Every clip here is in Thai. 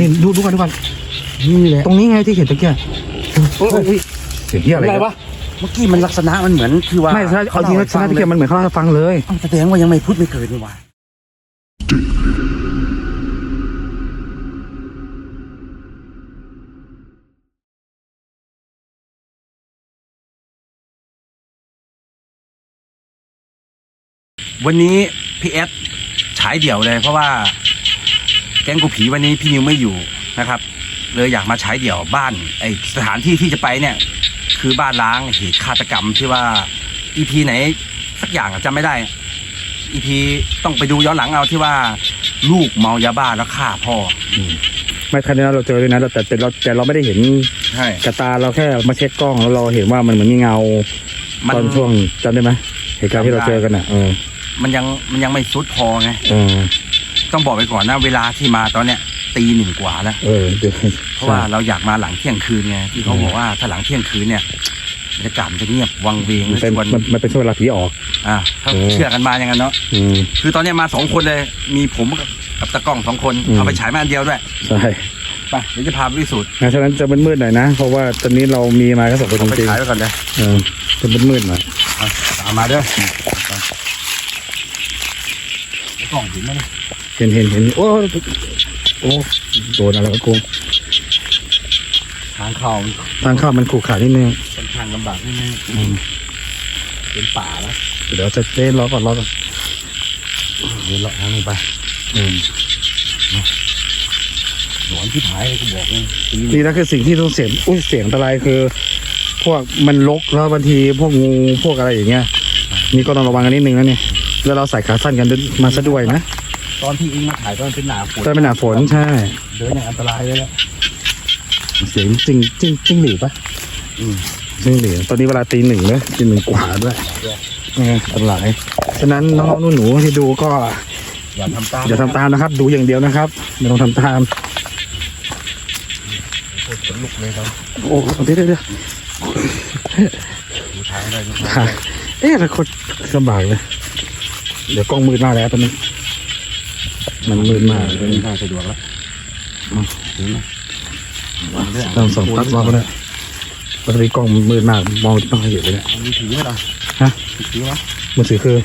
นี่นี่ดูดูก่อนดูก่อนนี่แหละตรงนี้ไงที่เห็นตะเกียบโอ้ยเสียงเหี้ยอะไรอะไรวะเมื่อกี้มันลักษณะมันเหมือนที่ว่าไม่ใช่เอาจริงแล้วชนะตะเกียบมันเหมือนเขาเล่าให้ฟังเลยเอ้าแสดงว่ายังไม่พูดไม่เกิดนี่หว่าวันนี้พี่เอสฉายเดี่ยวเลยเพราะว่า แก๊งกูผีวันนี้พี่นิวไม่อยู่นะครับ เลยอยากมาฉายเดี่ยวบ้านไอสถานที่ที่จะไปเนี่ย คือบ้านล้างเหตุฆาตกรรมที่ว่าอีพีไหนสักอย่างอะจำไม่ได้อีพีต้องไปดูย้อนหลังเอาที่ว่า ลูกเมายาบ้าแล้วฆ่าพ่อไม่ทันนั้นเราเจอเลยนะแต่แต่เราแต่เราไม่ได้เห็นใช่กระตาเราแค่มาเช็คกล้องแล้วเราเห็นว่ามันเหมือนมีเงามันตอนช่วงจำได้ไหมเหตุการณ์ที่เราเจอกันอะเออมันยังมันยังไม่สุดพอไงเออ ต้องบอกไปก่อนนะเวลาที่มาตอนเนี้ยตีหนึ่งกว่าแล้วเออเดี๋ยวเพราะว่าเราอยากมาหลังเที่ยงคืนไงที่เขาบอกว่าถ้าหลังเที่ยงคืนเนี่ยบรรยากาศมันจะเงียบวังเวงมันเป็นชวนมันมันเป็นช่วงเวลาผีออก อ่าถ้าเออเชื่อกันมาอย่างนั้นเนาะอืมคือตอนเนี้ยมาสองคนเลยมีผมกับกับตะกล้องสองคนอืมเอาไปฉายมาอันเดียวด้วยใช่ไปเดี๋ยวจะพาไปพิสูจน์นะฉะนั้นจะมืดๆหน่อยนะ เพราะว่าตอนนี้เรามีมาแค่สองคนเอาไปจริงฉายไว้ก่อนเลยๆเออจะมืดๆหน่อยเอาตามมาเด้อไอ้กล้องเห็นไหมเนี่ย เห็นเห็นเห็นโอ้โอ้โดนอะไรวะกูทางเข้ามันทางเข้ามันขรุขระนิดนึงค่อนข้างลำบากนิดนึงอืมเป็นป่าแล้วเดี๋ยวจะเล่นล้อก่อนล้อก่อนเดินเลาะทางนี้ไปอืมหนอนที่หายเลยกูบอกเลยตีนี่นะคือสิ่งที่ต้องเสียงอุ้ยเสียงอันตรายคือ พวกมันลกแล้วบางทีพวกงูพวกอะไรอย่างเงี้ยนี่ก็ต้องระวังกันนิดนึงนะเนี่ยแล้วเราใส่ขาสั้นกันมาซะด้วยนะ ตอนที่อิงมาถ่ายตอนเป็นหนาฝนตอนเป็นหนาฝนใช่เดินอย่างอันตรายเลยแหละเสียงจริงจริงจริงหลีปะอืมจริงหลีตอนนี้เวลาตีหนึ่งเลยตีหนึ่งกว่าด้วยเอออันตรายฉะนั้นน้องๆหนูๆที่ดูก็ อย่าทำตามอย่าทำตามนะครับ ดูอย่างเดียวนะครับไม่ต้องทำตามโคตรขนลุกเลยครับโอ้เดี๋ยวเดี๋ยวเดี๋ยวดูท้ายได้ดูถ่ายเอ๊ะแต่คนลำบากเลย เดี๋ยวกล้องมืดมากแล้วตอนนี้ มันมืดมากเลยเป็นทางสะดวกแล้วถึงไหมวางเรื่องต้องส่องปั๊บรอบเลยตอนนี้กล้องมันมืดมากมองไม่ค่อยเห็นเลยเนี่ยมีถือไหมล่ะฮะถือไหมมือถือคือ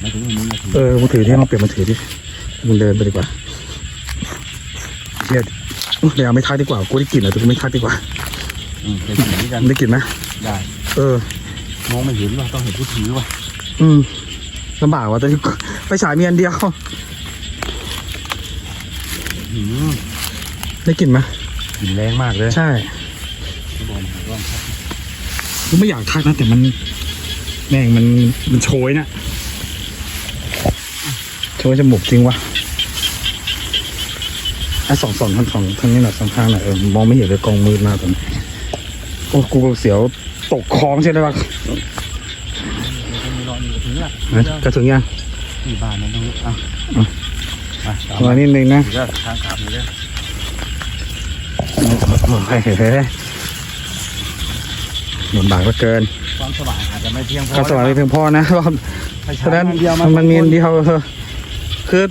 ไม่ถึงมึงนะถือเออมือถือที่เราเปลี่ยนมือถือดิมึงเดินไปดีกว่าเฮียอุ๊ยเดี๋ยวเอาไม่ทักดีกว่ากูได้กลิ่นอะแต่กูไม่ทักดีกว่าอืมเป็นเหมือนกันได้กลิ่นไหมได้ เออมองไม่เห็นว่าต้องเห็นผู้ถือว่ะอืมลำบากว่ะแต่ไปฉายมีอันเดียวอืม ได้กลิ่นไหมกลิ่นแรงมากเลยใช่บอลร่องครับกูไม่อยากทักนะ แต่มันแม่งมันมันโชยนะโชยจมูกจริงวะไอ้สองสองทางสองทางนี้หน่อยสองข้างหน่อยเออมองไม่เห็นเลยกองมืดมากตอนนี้โอ้กูเสียวตกคลองใช่ไหมวะมีรอยอยู่ถึงละกระถึงยังที่บ้านนั่นตรงนี้อะ อะอะตามรอมานิดนึงนะถือว่าทางขาดอยู่เลยเฮ้ยเฮ้ยเฮ้ยลำบากเหลือเกินความสว่างอาจจะไม่เพียงพอก็สว่างไม่เพียงพอนะเพราะไฟฉาฉะยนั้นอัเดียวมันมันมีอันเดียวเออคือ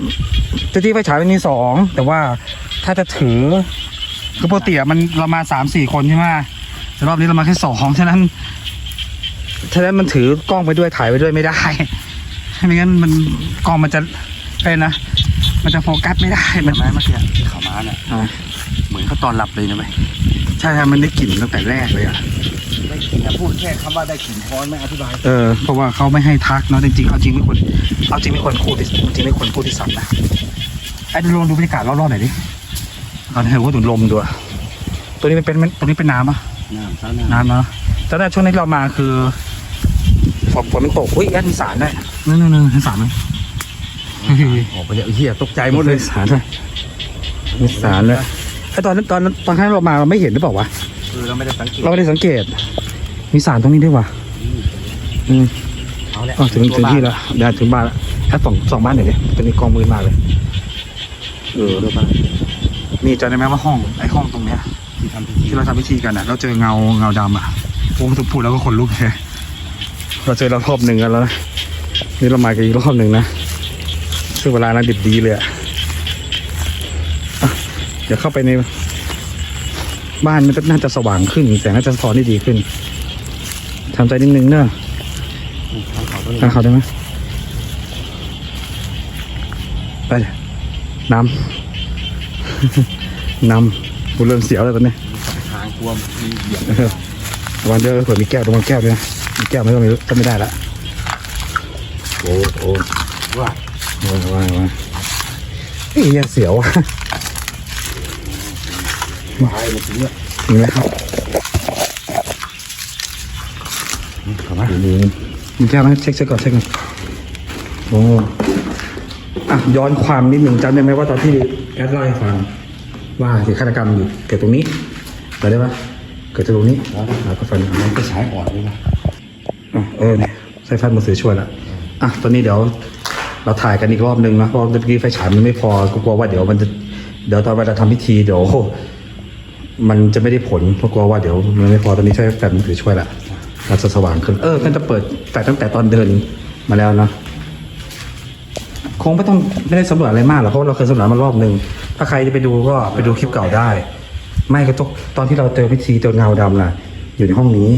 จะที่ไฟฉายมันมีสองแต่ว่าถ้าจะถือคือปกติอะมันเรามาสามสี่คนใช่ไหมแต่รอบนี้เรามาแค่สองฉะนั้นฉะนั้นมันถือกล้องไปด้วยถ่ายไปด้วยไม่ได้ไม่งั้นมันกล้องมันจะเป็นนะ มันจะโฟกัสไม่ได้เห็มันนไหมเมื่อกี้ที่เขามาเนี่ยอ่าเหมือนเขาตอนหลับเลยนะไหมใช่ใช่มันได้กลิ่นตั้งแต่แรกเลยอะ ได้กลิ่นอะพูดแค่คำว่าได้กลิ่นพอไม่อธิบายเออเพราะว่าเขาไม่ให้ทักเนาะจริงๆเอาจริงไม่ควรเอาจริงไม่ควรพูดดิจริงไม่ควรพูดที่สัตว์นะไอ้ดูลองดูบรรยากาศรอบๆหน่อยดิเอาเห็นว่าดูลมดูอะตัวนี้มันเป็นตัวนี้เป็นน้ำอะน้ำซ้ำน้น้ำเนาะแต่แต่ช่วงนี้เรามาคือฝนฝนมันตกอุ้ยแอดมีสารด้วยนั่นนั่นนั่นสารมั้ยำ ออกไปเยอะเหี้ยตกใจหมดเลยสารด้วยมีสารด้วยไอ้ตอนนั้นตอนนั้นตอนที่เรามาเราไม่เห็นหรือเปล่าวะคือเราไม่ได้สังเกตเราไม่ได้สังเกต มีสารตรงนี้ด้วยวะอืมเอาแหละอ๋อถึงถึงที่แล้วเดี๋ยวถึงบ้านแล้วแค่สองสองบ้านหน่อยดิตอนนี้กองมือมากเลยเออดูบ้างนี่จำได้ไหมว่าห้องไอ้ห้องตรงเนี้ยที่ทำพิธีที่เราทำพิธีกันอะเราเจอเงาเงาดำอะโอ้ถูกพูดแล้วก็ขนลุกเลยเราเจอเรารอบหนึ่งกันแล้วนะนี่เรามากันอีกรอบหนึ่งนะ ซึ่งเวลานั้นดิบดีเลยอะอะเดี๋ยวเข้าไปในบ้านมันก็น่าจะสว่างขึ้น แสงน่าจะสะท้อนได้ดีขึ้นทำใจนิดนึงเนอะทางเขาได้ไหมไปเลยน้ำ น้ำกูเริ่มเสียวแล้วตอนนี้ทางกลัวมีเหยียบเออระวันเดอร์เผื่อมีแก้วตรงมันแก้วด้วยนะมีแก้วไม่ก็ไม่รู้ก็ไม่ได้ละโอ้โอ้ว่า ว้ายว้ายว้ายเอ้ยยังเสียวอะไอ้มันถึงเนี่ยถึงแล้วครับเข้ามาโอ้โหมีแก้วไหมเช็คเช็คก่อนเช็คก่อนโอ้อะย้อนความนิดหนึ่งจำได้ไหมว่าตอนที่แอดเล่าให้ฟังว่าเหตุฆาตกรรมอยู่เกิดตรงนี้จำได้ปะเกิดจากตรงนี้แล้วก็ฟันมันก็ฉายอ่อนเลยนะอะเออเนี่ยใช้ไฟมือถือช่วยละอะตอนนี้เดี๋ยว เราถ่ายกันอีกรอบนึงนะเพราะเมื่อกี้ไฟฉายมันไม่พอก็กลัวว่าเดี๋ยวมันจะเดี๋ยวตอนเวลาทำพิธีเดี๋ยวมันจะไม่ได้ผลเพราะกลัวว่าเดี๋ยวมันไม่พอตอนนี้ใช้แฟลชมือถือช่วยละเราจะสว่างขึ้นเออก็จะเปิดแฟลชตั้งแต่ตอนเดินมาแล้วเนาะคงไม่ต้องไม่ได้สำรวจอะไรมากหรอกเพราะเราเคยสำรวจมารอบนึงถ้าใครจะไปดูก็ไปดูคลิปเก่าได้ ไม่ก็ตกตอนที่เราเจอพิธีเจอเงาดำน่ะ อยู่ในห้องนี้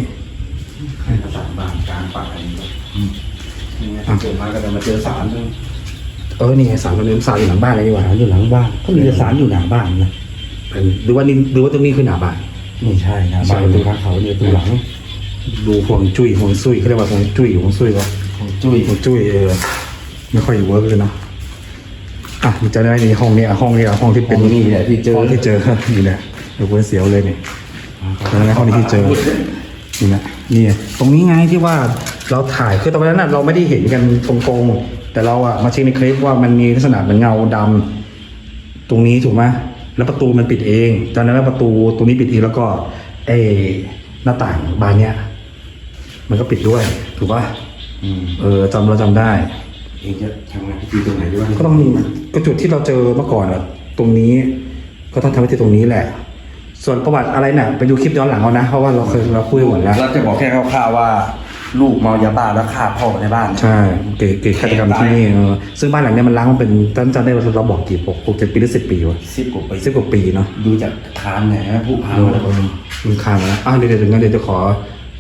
เกิดมาก็จะมาเจอสารด้วยเออนี่ไงสารตรงนี้สารอยู่หลังบ้านเลยดีกว่าสารอยู่หลังบ้านก็มีแต่สารอยู่หน้าบ้านนะเป็นหรือว่านี่หรือว่าตรงนี้คือหน้าบ้านไม่ใช่หน้าบ้านตัวทางเขาเนี่ยตัวหลัง ดูห่วงจุ้ยห่วงซุยเขาเรียกว่าห่วงจุ้ยห่วงซุยก็ของจุ้ยห่วงจุ้ยเออไม่ค่อยเวิร์กเลยเนาะอะมันจะได้ในห้องนี้อะห้องนี้อะห้องที่เป็นห้องนี้แหละที่เจอห้องที่เจอนี่แหละเดี๋ยวกูเสียวเลยนี่ตอนนั้นห้องนี้ที่เจอ นี่นะนี่ตรงนี้ไงที่ว่าเราถ่ายคือตอนนั้นน่ะเราไม่ได้เห็นกันตรงๆแต่เราอะมาเช็คในคลิปว่ามันมีลักษณะเหมือนเงาดำตรงนี้ถูกไหมแล้วประตูมันปิดเองตอนนั้นแล้วประตูตรงนี้ปิดเองแล้วก็ไอ้หน้าต่างบานเนี้ยมันก็ปิดด้วย ถูกป่ะอืมเออจำเราจำได้ เองจะทำงานพิธีตรงไหนด้วยก็ต้องก็จุดที่เราเจอเมื่อก่อนอะตรงนี้ ก็ต้องทำให้ที่ตรงนี้แหละ ส่วนประวัติอะไรน่ะไปดูคลิปย้อนหลังเอานะ เพราะว่าเราเคยเราคุยหมดแล้ว เราจะบอกแค่คร่าวๆว่า ลูกเมายาบ้าแล้วฆ่าพ่อในบ้าน ใช่เกิดเกิดฆาตกรรมที่นี่เออซึ่งบ้านหลังเนี้ยมันล้างมาเป็นตั้งจำได้ว่าเราบอกกี่ปกหกเจ็ดปีหรือสิบปีวะสิบกว่าปีสิบกว่าปีเนาะดูจากทานเนี่ยนะผู้พาเออมาแล้วลุงคามแล้วอะเดี๋ยวเดี๋ยวงั้นเดี๋ยวจะขอ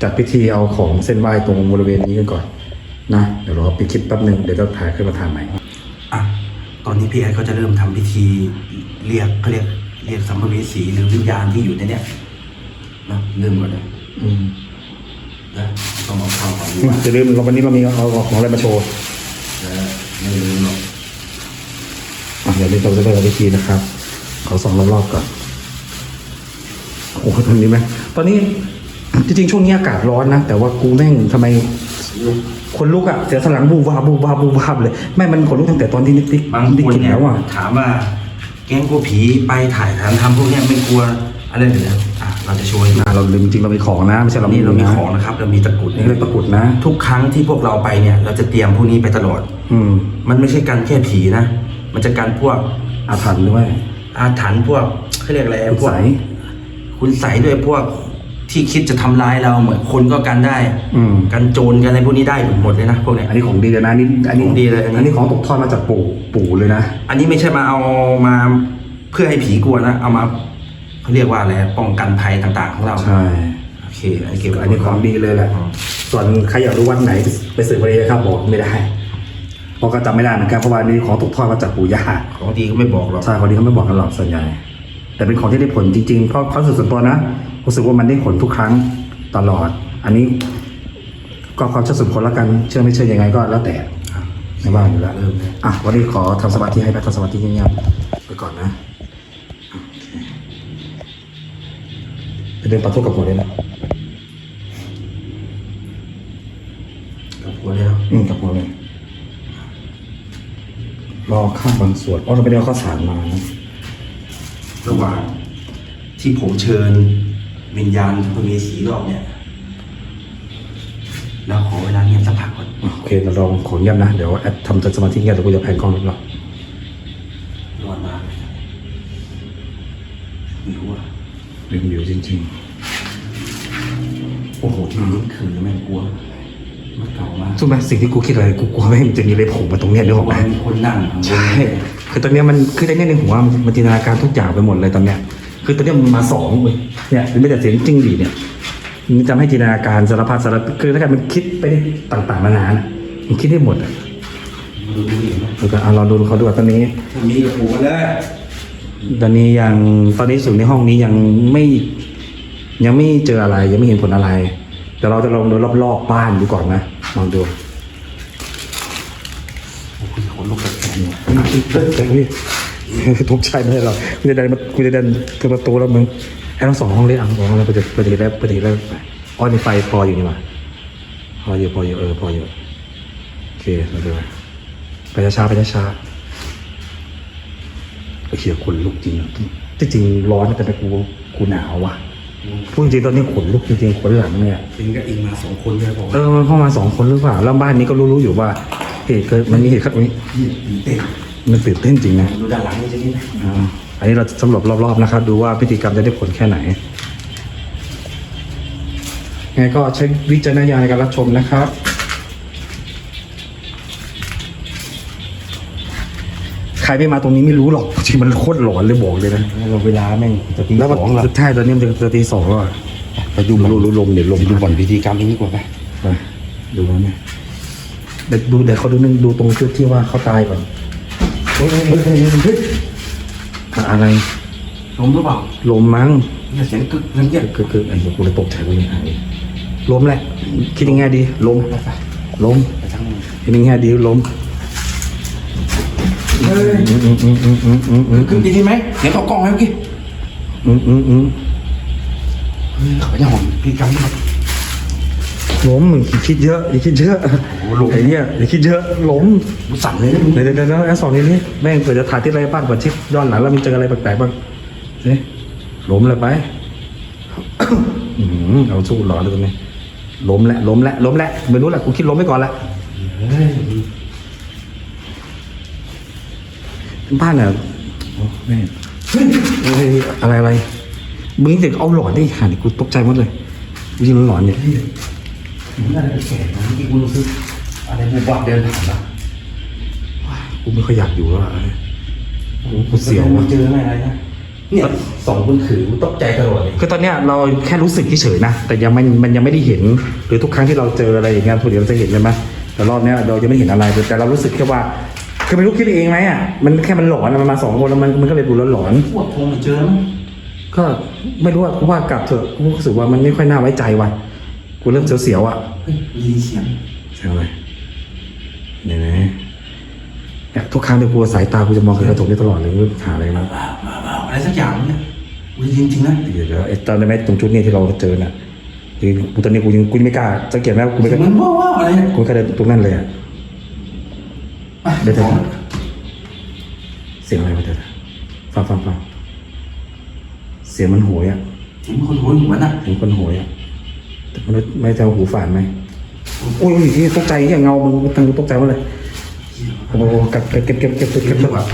จัดพิธีเอาของเส้นไหว้ตรงบริเวณนี้กันก่อนนะเดี๋ยวรอปิดคลิปแป๊บหนึ่งเดี๋ยวเราถ่ายขึ้นมาถ่ายใหม่อะตอนนี้พี่แอดก็จะเริ่มทำพิธีเรียกเขาเรียก เรียกสัมภเวสีหรือวิญญาณที่อยู่ในเนี้ยนะเริ่มก่อนเลยอืมนะต้องเอาเข้าก่อนดีกว่าจะลืมเราวันนี้เรามีเอาเอาของอะไรมาโชว์จะไม่ลืมหรอกอะเดี๋ยวนี้เราจะเริ่มพิธีนะครับขอสองรอบๆก่อนโอ้โหตอนนี้ไหมตอนนี้จริงๆช่วงนี้อากาศร้อนนะแต่ว่ากูแม่งทำไมคนลุกอะเสียสลังบูบวาบบูบวาบบูบวาบเลยไม่มันขนลุกตั้งแต่ตอนที่นิดนิดบางได้คนกินเนี่ยแล้วอะถามว่า แก๊งกลัวผีไปถ่ายฐานทำพวกเนี้ยไม่กลัวอะไรเลยนะอะเราจะโชว์ให้ดูอะเราลืมจริงๆเรามีของนะไม่ใช่เรานี่เรามีนะของนะครับ เรามีตะกรุดนี่เลยตะกรุดนะ ทุกครั้งที่พวกเราไปเนี่ย เราจะเตรียมพวกนี้ไปตลอด อืมมันไม่ใช่การแค่ผีนะ มันจะการพวกอาถรรพ์ด้วยอาถรรพ์พวกเขาเรียกอะไรคุณพวกใสคุณใสยด้วยพวกที่คิดจะทำร้ายเราเหมือนคนก็กันได้ อืมกันโจรกันอะไรพวกนี้ได้หมดเลยนะพวกเนี้ย อันนี้ของดีเลยนะอันนี่อันนี้ของดีเลยอันนี้ อันนี้ของตกทอดมาจากปู่ปู่เลยนะ อันนี้ไม่ใช่มาเอามาเพื่อให้ผีกลัวนะ เอามาเขาเรียกว่าอะไรป้องกันภัยต่างๆ ของเราใช่โอเคอันนี้เก็บไว้อันนี้ของดีเลยแหละส่วนใครอยากรู้วันไหนไปสืบมาเลยครับบอกไม่ได้เพราะก็จำไม่ได้เหมือนกันเพราะว่านี่ของตกทอดมาจากปู่ย่าของดีก็ไม่บอกหรอกใช่คนนี้เขาไม่บอกกันหรอกส่วนใหญ่แต่เป็นของที่ได้ผลจริงๆเพราะเขามรู้สึกส่วนตัวนะรู้สึกว่ามันได้ผลทุกครั้งตลอด อันนี้ ก็ความเชื่อส่วนบุคคลแล้วกันเชื่อไม่เชื่อยังไงก็แล้วแต่ในบ้านอยู่แล้วเริ่มเลยอะวันนี้ขอทำสมาธิให้แพทย์ทำสมาธิเงียบๆไปก่อนนะ เคไปเดินปัดทุกกับหัวเลยนะกับหัวเลยเนาะอืมกับหัวเลย รอข้ามบางส่วนอ๋อเราไม่ได้เอาข้าวสารมานะระหว่างที่ผมเชิญวิญญาณพระเวสีรอบเนี่ยแล้วขอเวลาเงียบสักพักก่อนอะโอเคเราลองขอเงียบนะ เดี๋ยวแอดทำสมาธิเงียบเดี๋ยวกูจะแพนกล้องรอบร้อนมากเลยไม่รู้ว่าๆลืมอยู่จริงโอ้โหที่นี้คือแม่งกลัวๆมันเก่ามากถูกไหมสิ่งที่กูคิดอะไรกูกลัวไม่ให้มันจะมีอะไรโผล่มาตรงเนี้ยนึกออกไหมว่ามีคนนั่งใช่คือตอนเนี้ยมันคือตอนเนี้ยในหัวมันมันจินตนาการทุกอย่างไปหมดเลยตอนเนี้ย คือตอนเนี้ยมันมาสองเว้ยเนี่ยมันไม่แต่เสียงจิ้งหรีดเนี่ยมันทำให้จินตนาการสารพัดสารพัดคือถ้าเกิดมันคิดไปได้ต่างๆนานาน่ะมันคิดได้หมดอะดูดูดิแล้วก็เอาลองดูเขาดูว่าตอนนี้ถ้ามีกับผูกกันเลย ตอนนี้ยังตอนนี้สูงในห้องนี้ยังไม่ยังไม่เจออะไรยังไม่เห็นผลอะไรแต่เราจะลองดูรอบๆบ้านดูก่อนนะลองดูโอ้โหขนลุกแปลกๆเนี่ยแต่พี่ทุกใจไม่ได้หรอกกูจะเดินมากูจะเดินถึงประตูแล้วมึงไอ้ทั้งสองห้องเลยอะสองห้องแล้วไปจะไปจะได้ไปจะได้อ๋อนี่ไฟพออยู่นี่หว่าพออยู่พออยู่เออพออยู่โอเคเราดูไปช้าๆไปช้าๆ ไอ้เหี้ยขนลุกจริงอะที่จริงร้อนแต่ไปกูกูหนาวว่ะพูดจริงๆตอนนี้ขนลุกจริงๆขนหลังเนี่ยเองก็เองมาสองคนเลยบอกเออมันเข้ามาสองคนหรือเปล่าแล้วบ้านนี้ก็รู้ๆอยู่ว่าเหตุเกิดมันมีเหตุขัดนี้พี่ตื่นเต้นมันตื่นเต้นจริงนะดูด้านหลังนี่จะนี่นะอ่าอันนี้เราสำรวจรอบๆนะครับ ดูว่าพิธีกรรมจะได้ผลแค่ไหนไงก็ใช้วิจารณญาณในการรับชมนะครับ ครไม่มาตรงนี้ไม่รู้หรอกจริงมันโคตรหลอนเลยบอกเลยนะเราเวลาแม่งจะตีแล้วสองมันแล้วสุดท้ายตอนนี้มันจะจะตีสองแล้วอะไปดูบ่อนรู้รู้ลมเดี๋ยวลมไปดูบ่อนพิธีกรรมนี้ดีกว่าไหมไปดูแล้วเนี่ยเดี๋ยวดูเดี๋ยวเขาดูนึงดูตรงจุดที่ว่าเขาตายก่อนเฮ้ยเฮ้ยเฮ้ยเฮ้ยเฮ้ยอะไรลมหรือเปล่าลมมั้งเนี่ยเสียงกึกเสียงเยียบคือคือไอ้เหี้ยกูเลยตกใจกูเลยหายล้มแหละคิดยังไงดีล้มล้มไปทั้งคิดยังไงดีล้ม เฮ้ยอือืมอืมอืมอืมอืมอืมกึกดีๆไหมเสียงเขากล้องไหมเมื่อกี้อืมอืมอืมเฮ้ยเขาไปยังหอนพิธีกรรมนี่ครับล้มมึงคิดเยอะอย่าคิดเยอะไอ้เนี่ยอย่าคิดเยอะล้มสั่นเลยนะมึงเดี๋ยวเดี๋ยวเดี๋ยวแอสสองนี้นี่แม่งเกิดจะถ่ายที่ไรบ้างกว่าชิปย้อนหลังแล้วมันเจออะไรแปลกๆบ้างเฮ้ยล้มเลยไปเอาสู้หลอนเลยตรงนี้ล้มแหละล้มแหละล้มแหละไม่รู้แหละกูคิดล้มไปก่อนแหละ บ้านอะโอ้แม่เฮ้ยเฮ้ยอะไรอะไรมึงเด็กเอาหลอนได้หันกูตกใจหมดเลยกูยิงหลอนเนี่ยเหมือนอะไรแก่ๆนะเมื่อกี้กูรู้สึกอะไรบูบวับเดินผ่านมากูไม่ค่อยอยากอยู่แล้วอะกูกูเสียวมัว่ะนเจอไม่อะไรนะเนี่ยสองคนถือกูตกใจตลอดเลยคือตอนเนี้ยเราแค่รู้สึกเฉยๆนะแต่ยังไม่มันยังไม่ได้เห็น หรือทุกครั้งที่เราเจออะไรอย่างเงี้ยทุกเดี๋ยวเราจะเห็นใช่ไหมแต่รอบเนี้ยเราจะไม่เห็นอะไรแต่เรารู้สึกแค่ว่า คือไม่รู้คิดเองไหมอะมันแค่มันหลอนอะมันมาสองคนแล้วมันมันก็เลยดูแล้วหลอนพวกคงไม่เจอมั้งก็ไม่รู้ว่ากูว่ากลับเถอะกูรู้สึกว่ามันไม่ค่อยน่าไว้ใจว่ะกูเริ่มเสียวๆอะเฮ้ยได้ยินเสียงเสียงอะไรเนี่ยนะเนี่ยทุกครั้งที่กูสายตากูจะมองไปกระจกนี้ตลอดเลยว่าหาอะไรมาว้าวว้าวว้าวอะไรสักอย่างเนี่ยกูได้ยินจริงนะเดี๋ยวเดี๋ยวไอ้ตอนนั้นแม่ตรงจุดนี้ที่เราเจอน่ะจริงกูตอนนี้กูยังกูยังไม่กล้าสังเกตไหมกูไม่กล้ามันว้าวว้าวอะไรเนี่ยกูไม่กล้าเดินตรงนั้นเลยอะอะ เดี๋ยวเดี๋เสียงอะไรวะเดี๋ฟังฟังฟังเสียงมันโหยอะเสีงคนโหยหวนอะเสีงคนโหยอะแต่มันไม่จะเหูฝานไหมโอ้ยที่ตกใจที่างเงามังทั้งตกใจว่าอะไรโอ้โหเก็บเก็บเก็บเก็บเก็บเก็บก่อน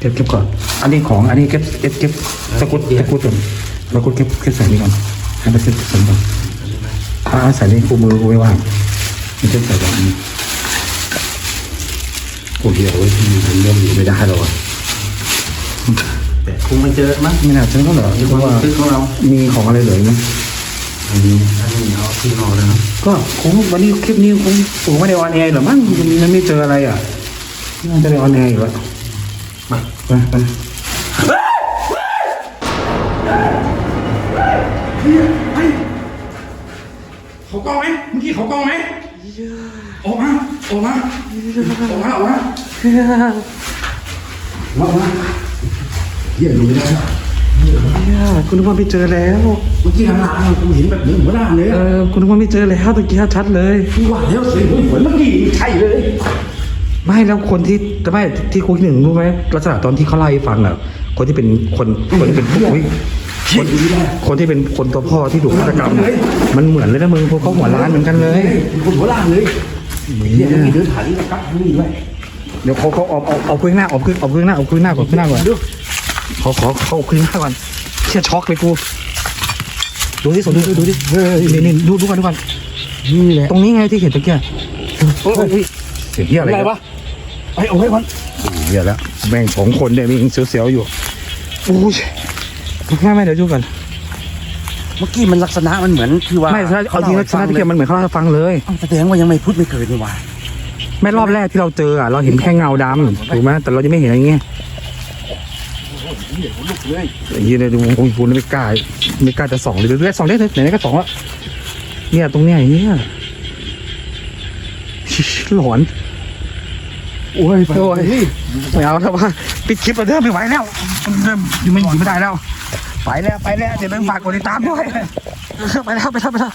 เก็บเก็บก่อน อันนี้ของอันนี้เก็บเก็บเก็บตะกุดตะกุดก่อนตะกุดเก็บเก็บใส่นี่ก่อนให้มันเก็บใส่ก่อนถ้าใส่ในคู่มือไว้ว่างมันจะใส่แบบนี้ โอ้ยเดี๋ยวเว้ยมันเริ่มอยู่ไม่ได้แล้วอะแต่คงไม่เจอมั้งไม่น่าเชื่อเขาเหรอคือเพราะว่าคือของเรามีของอะไรเหลือไหมอันนี้อันนี้เอาที่นอกเลยนะก็คงวันนี้คลิปนี้คงสูงไม่ได้ออนแอร์หรอมั้งมันไม่เจออะไรอะน่าจะได้ออนแอร์อีกแล้วมาไปไปเขากล้องไหมเมื่อกี้เขากล้องไหม ออกมาออกมาออกมาออกมาออกมาเฮียดูไม่ได้แล้วเนี่ยคุณนึกว่าไม่เจอแล้ว เมื่อกี้ทางหลังกูเห็นแบบเหมือนหัวหน้าเลยเออคุณนึกว่าไม่เจอแล้วตะกี้ชัดเลย กูว่าแล้วเสียงเหมือนเมื่อกี้ใช่เลยไม่แล้วคนที่แต่ไม่ที่คุยหนึ่งรู้ไหมลักษณะตอนที่เขาเล่าให้ฟังอะ คนที่เป็นคนคนที่เป็นผู้อุ๊ยคนคนที่เป็นคนตัวพ่อที่ถูกฆาตกรรมอะมันเหมือนเลยนะมึงพวกเขาหัวล้านเหมือนกันเลยเป็นคนหัวล่างเลย เฮียเมื่อกี้เดินถ่ายนี่กลับนี่ด้วยเดี๋ยวเขาเขาเอาเอาเอาคุยหน้าเอาคุยเอาคุยหน้าเอาคุยหน้าก่อนคุยหน้าก่อนขอขอเขาคุยหน้าก่อนเชี่ยช็อกเลยกูดูที่สนดูดูดิเฮ้ยนี่นี่ดูดูก่อนดูก่อนนี่แหละตรงนี้ไงที่เห็นตะเกียบเฮ้ยเสียงเหี้ยอะไรอะไรวะไอ้ยเอาไว้ก่อนเหี้ยแล้วแม่งสองคนเนี่ยมีเสียวๆอยู่โอ้ยไม่ไม่เดี๋ยวดูกัน เมื่อกี้มันลักษณะมันเหมือนคือว่าไม่ใช่เอาจริงๆแล้วชนะตะเกียบมันเหมือนเขาเล่าให้ฟังเลยเอาแสดงว่ายังไม่พูดไม่เกิดนี่หว่าแม่รอบแรกที่เราเจออะเราเห็นแค่เงาดำถูกไหมแต่เราจะไม่เห็นอย่างเงี้ยอย่างนี้เลยดูโอ้ยคุณไม่กล้าไม่กล้าจะส่องเลยเรื่อยๆส่องได้เลยไหนๆก็ส่องแล้วเนี่ยตรงเนี้ยอย่างเงี้ยชิหลอนโอ้ยโอ้ยไม่เอาแล้วว่าปิดคลิปเราเริ่มไม่ไหวแล้วมันเริ่มอยู่ไม่อยู่ไม่ได้แล้ว ไปแล้วไปแล้วเดี๋ยวเริ่มฝากกดติดตามด้วย ไปแล้วไปแล้วไปแล้ว